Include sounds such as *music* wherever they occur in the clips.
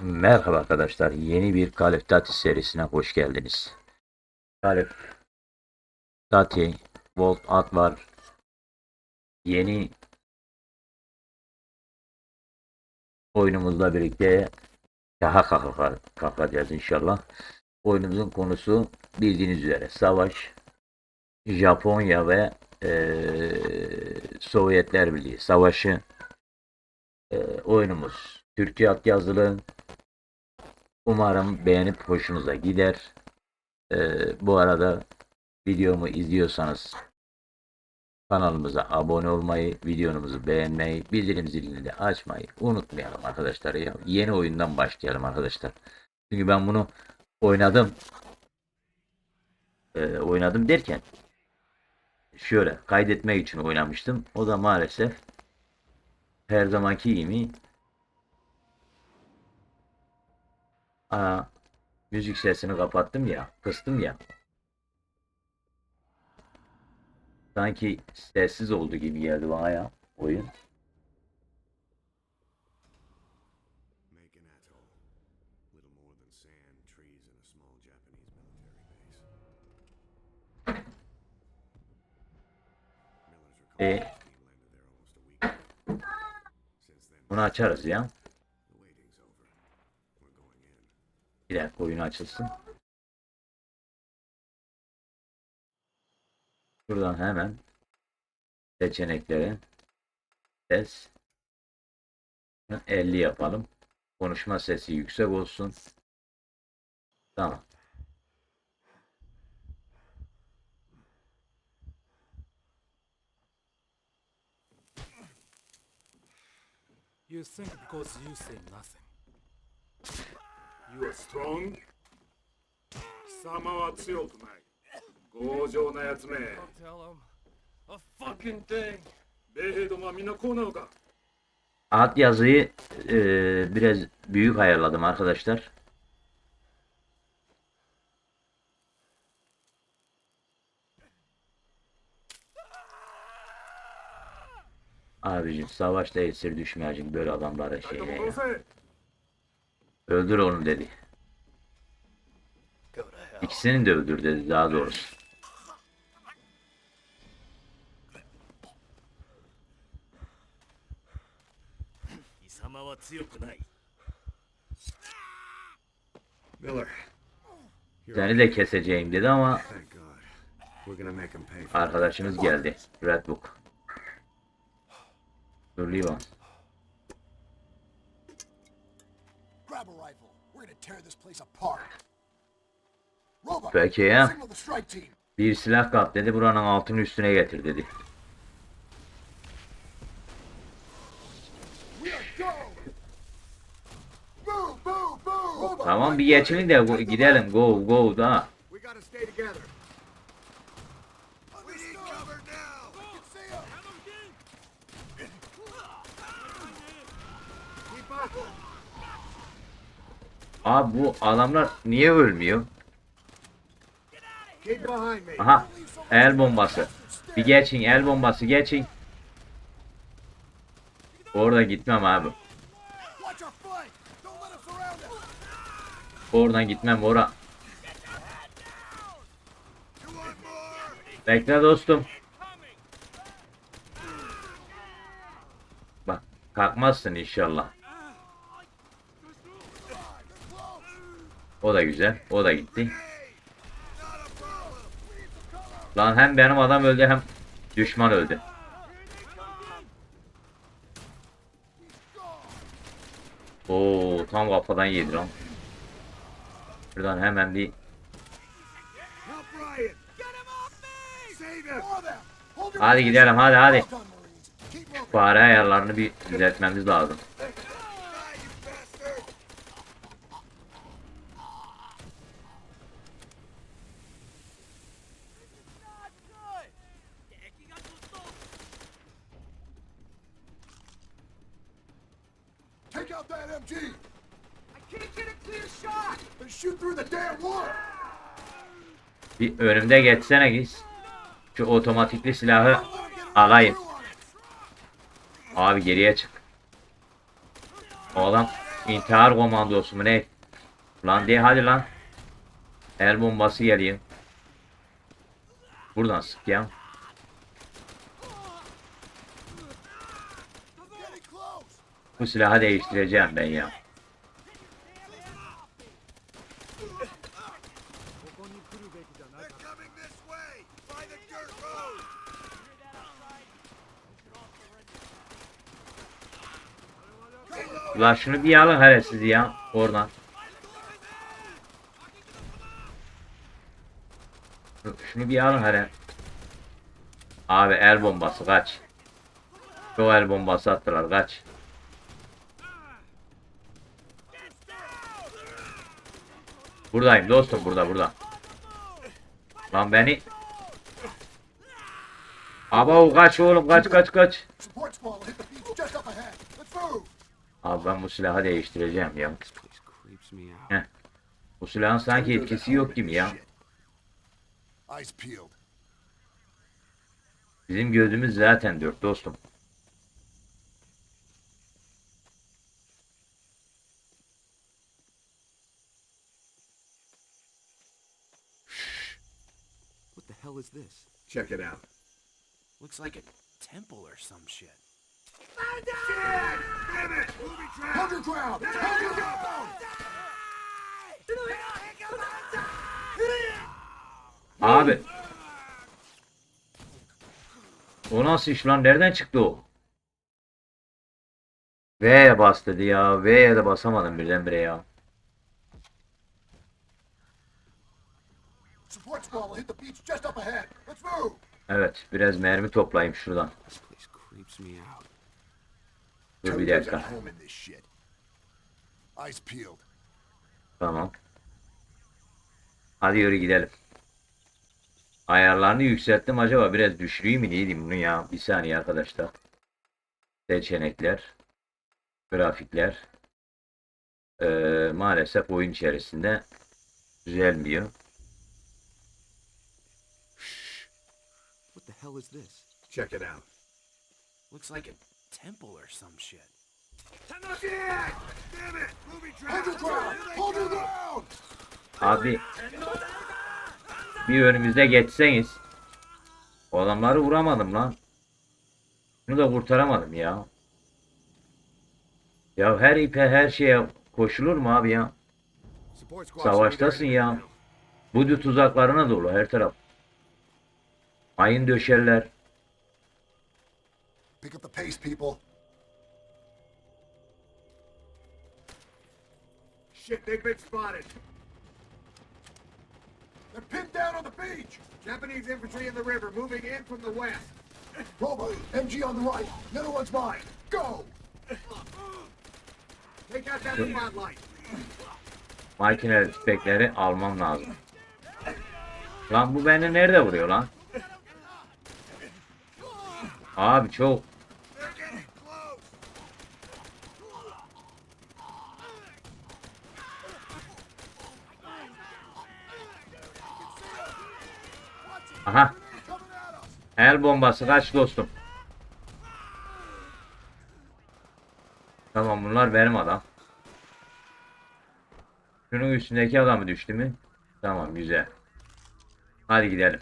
Merhaba arkadaşlar. Yeni bir Duty serisine hoş geldiniz. Of Duty Volt At var. Yeni oyunumuzla birlikte daha kalka- kalkacağız inşallah. Oyunumuzun konusu bildiğiniz üzere savaş, Japonya ve eee, Sovyetler Birliği savaşı Eee, oyunumuz Türkçe yazılı. Umarım beğenip hoşunuza gider. Eee, bu arada videomu izliyorsanız kanalımıza abone olmayı, videomuzu beğenmeyi, bildirim zilini de açmayı unutmayalım arkadaşlar ya. Yeni oyundan başlayalım arkadaşlar. Çünkü ben bunu oynadım. Eee, oynadım derken şöyle kaydetmek için oynamıştım. O da maalesef her zamanki gibi Aa, müzik sesini kapattım ya, kıstım ya. Sanki sessiz oldu gibi geldi bana ya oyun. Make an atoll. Little Bir dakika oyun açılsın. Buradan hemen seçeneklere ses 50 yapalım. Konuşma sesi yüksek olsun. Tamam. You think because you say nothing. You are strong? 貴様は強くない。強情なやつめ。Don't tell him a fucking thing. 米兵どもはみんなこうなのか Alt yazıyı eee, biraz büyük ayarladım arkadaşlar. Abicim savaşta esir düşmeyecek böyle adamlara 二 şey 人とも ya. 殺せ Öldür onu dedi. İkisini de öldür dedi daha doğrusu. Seni de keseceğim dedi ama arkadaşımız geldi. Red Book. Peki ya. Bir silah kap dedi buranın altını üstüne getir dedi. Tamam bir geçelim de gidelim. Go go da. Abi bu adamlar niye ölmüyor? Aha el bombası. Bir geçin el bombası geçin. Orada gitmem abi. Oradan gitmem ora. Bekle dostum. Bak kalkmazsın inşallah. O da güzel. O da gitti. Lan hem benim adam öldü hem düşman öldü. Oo tam kafadan yedi lan. Şuradan hemen bir hadi gidelim hadi hadi. Moving. Fare ayarlarını bir düzeltmemiz lazım. Bir önümde geçsene giz. Şu otomatikli silahı alayım. Abi geriye çık. O adam İntihar komandosu mu ne? Lan diye hadi lan. El bombası geliyor. Buradan sık ya. Bu silahı değiştireceğim ben ya. Ulan şunu bir alın hele siz ya. Oradan. Şunu bir alın hele. Abi el bombası kaç. Çok el bombası attılar kaç. Buradayım dostum burada burada. Lan beni. Aba kaç oğlum kaç kaç kaç. Abi ben bu silahı değiştireceğim ya. Out. Bu silahın sanki etkisi yok gibi ya. Bizim gözümüz zaten dört dostum. What the hell is this? Check it out. Looks like a temple or some shit. Hold your ground. Hold your ground. Abi. O nasıl iş lan? Nereden çıktı o? V'ye bas dedi ya. V'ye de basamadım birdenbire ya. Evet. Biraz mermi toplayayım şuradan. This place creeps me out. Dur bir dakika. Tamam. Hadi yürü gidelim. Ayarlarını yükselttim acaba biraz düşüreyim mi diyeyim bunu ya. Bir saniye arkadaşlar. Seçenekler. Grafikler. Ee, maalesef oyun içerisinde düzelmiyor. What the hell is this? Check it out. Looks like a temple or some shit. Abi bir önümüzde geçseniz o adamları vuramadım lan. Bunu da kurtaramadım ya. Ya her ipe her şeye koşulur mu abi ya? Savaştasın ya. Bu tuzaklarına dolu her taraf. Mayın döşerler. Pick up the pace, people. Shit, they've been spotted. They're pinned down on the beach. Japanese infantry in the river moving in from the west. *laughs* Robo, MG on the right. The other one's mine. Go. Take out that spotlight. Makineli tüfekleri almam lazım. Lan bu beni nerede vuruyor lan? Abi çok aha el bombası kaç dostum. Tamam bunlar benim adam. Şunun üstündeki adamı düştü mü? Tamam güzel. Hadi gidelim.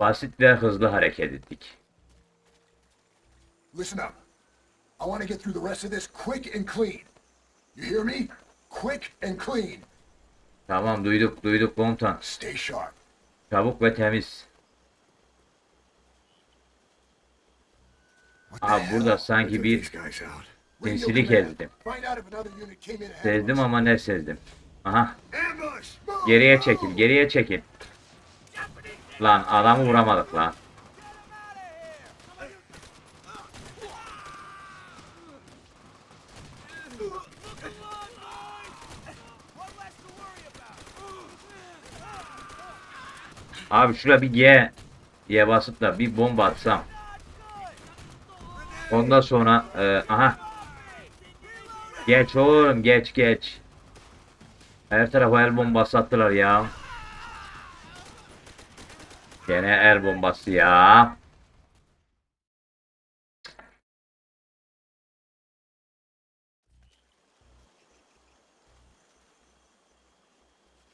Basit ve hızlı hareket ettik. Listen up. I want to get through the rest of this quick and clean. You hear me? Quick and clean. Tamam duyduk duyduk komutan. Stay sharp. Çabuk ve temiz. Abi burada sanki bir sinsilik ezdim. Sezdim ama ne sezdim. Aha geriye çekil geriye çekil. Lan adamı vuramadık lan. Abi şuraya bir G G basıp da bir bomba atsam. Ondan sonra e, aha. Geç oğlum geç geç. Her tarafa el bombası attılar ya. Gene er bombası ya.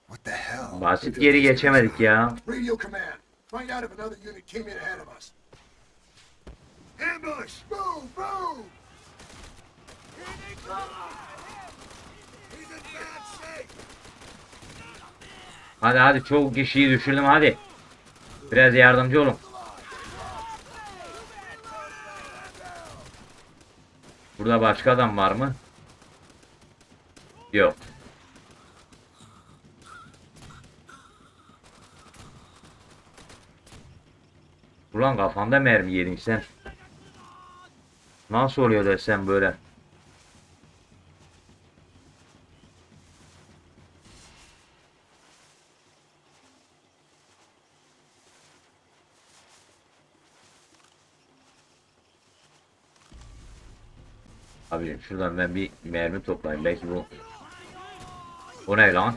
What the hell? Basit geri geçemedik ya. Radio command. Find out if another unit came in ahead of us. Ambush! Move! Move! Hadi hadi çok kişiyi düşürdüm hadi. Biraz yardımcı olun. Burada başka adam var mı? Yok. Ulan kafanda mermi yedin sen. Nasıl oluyor desem böyle? Abi şuradan ben bir mermi toplayayım. Belki bu... Bu ne lan?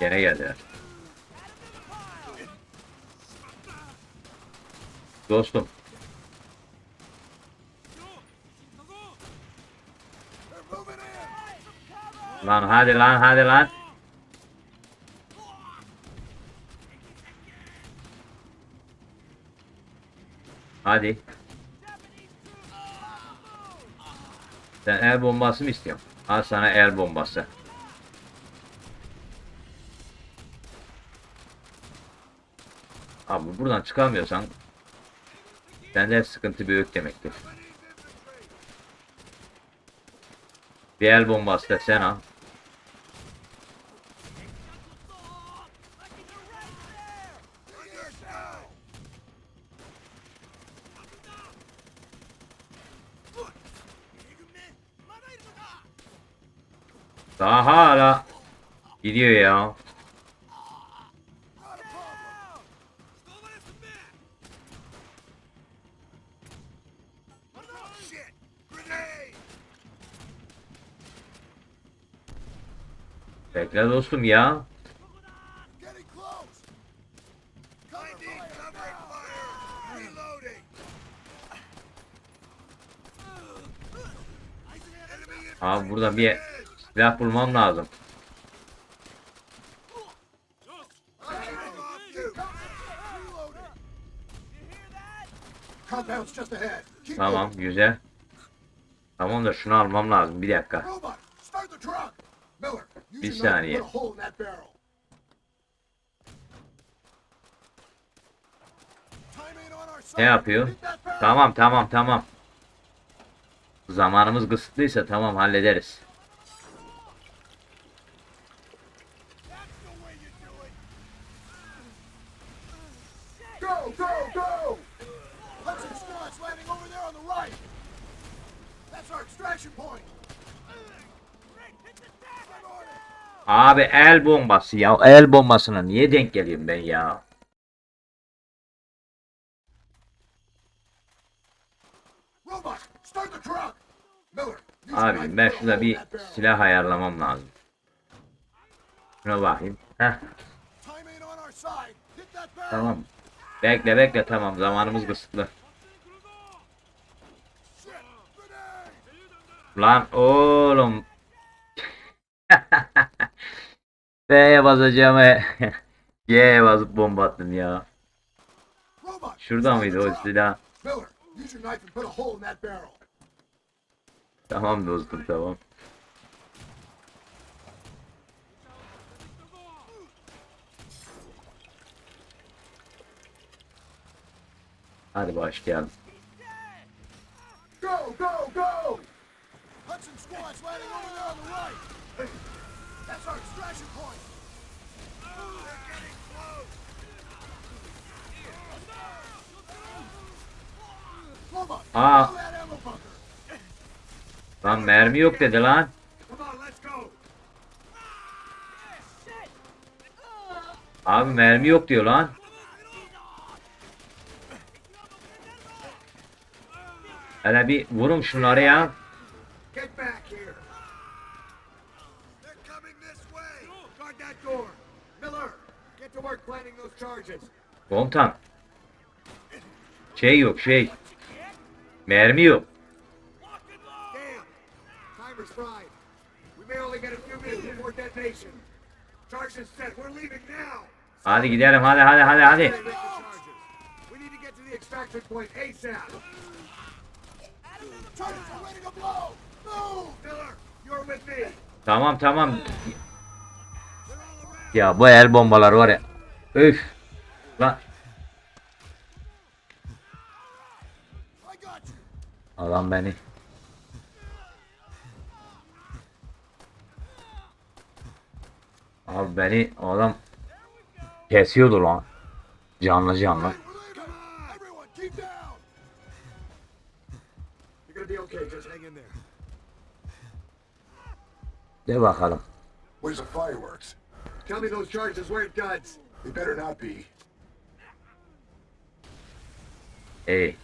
Gene geldiler. Dostum. Lan hadi lan hadi lan. Hadi. Sen el bombası mı istiyorsun? Al sana el bombası. Abi buradan çıkamıyorsan bende sıkıntı büyük demektir. Bir el bombası da sen al. Daha hala gidiyor ya. Bekle dostum ya. Abi buradan bir silah bulmam lazım. Tamam güzel. Tamam da şunu almam lazım bir dakika. Bir saniye. Ne yapıyor? Tamam tamam tamam. Zamanımız kısıtlıysa tamam hallederiz. That's the way you do it. Go, go, go! Hudson squad's landing over there on the right. That's our extraction point. I'm on it. Abi el bombası ya. El bombasına niye denk geliyorum ben ya? Abi ben şurada bir silah ayarlamam lazım. Şuna bakayım. Heh tamam. Bekle bekle tamam zamanımız kısıtlı. Shit, grenade! Lan oğlum. *laughs* B'ye basacağım. *laughs* G'ye basıp bomba attım ya. Şurada mıydı o silah? Tamam dostum tamam. Hadi başlayalım. Go, go, go! Hudson squad's landing over there on the right. That's our extraction point. They're getting close. Ah. bunker. Lan mermi yok dedi lan. Abi mermi yok diyor lan. Hele bir vurun şunları ya. Get back here. They're coming this way. Guard that door. Miller, get to work planting those charges. Komutan. Şey yok şey. Mermi yok. Hadi gidelim hadi hadi hadi hadi. Tamam tamam. Ya bu el bombaları var ya. Üf. Lan adam beni. Abi beni adam kesiyordu lan. Canlı canlı. De bakalım. Where's the fireworks? Tell me those charges weren't duds. They better not be. İyi.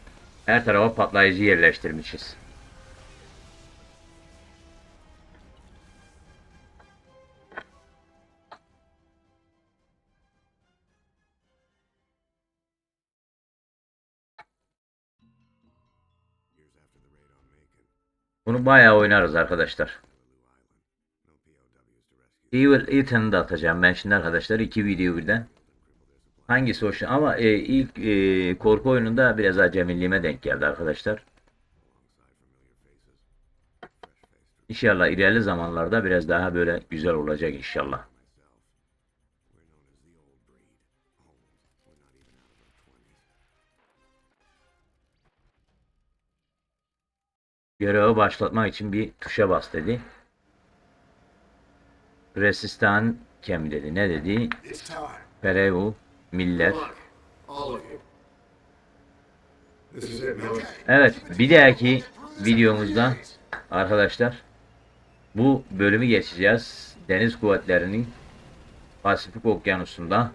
Her tarafa patlayıcı yerleştirmişiz. Bunu bayağı oynarız arkadaşlar. Evil Ethan'ı da atacağım ben şimdi arkadaşlar. iki video birden. Hangisi hoş? Ama e, ilk e, korku oyununda biraz acemiliğime denk geldi arkadaşlar. İnşallah ilerli zamanlarda biraz daha böyle güzel olacak inşallah. Görevi başlatmak için bir tuşa bas dedi. Resistan kem dedi. Ne dedi? Perevu, Miller. Evet, bir dahaki videomuzda arkadaşlar bu bölümü geçeceğiz. Deniz kuvvetlerinin Pasifik Okyanusu'nda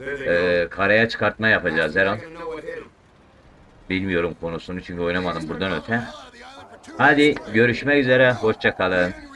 e, karaya çıkartma yapacağız her an. Bilmiyorum konusunu çünkü oynamadım buradan öte. Hadi görüşmek üzere, hoşça kalın. Enemy resistance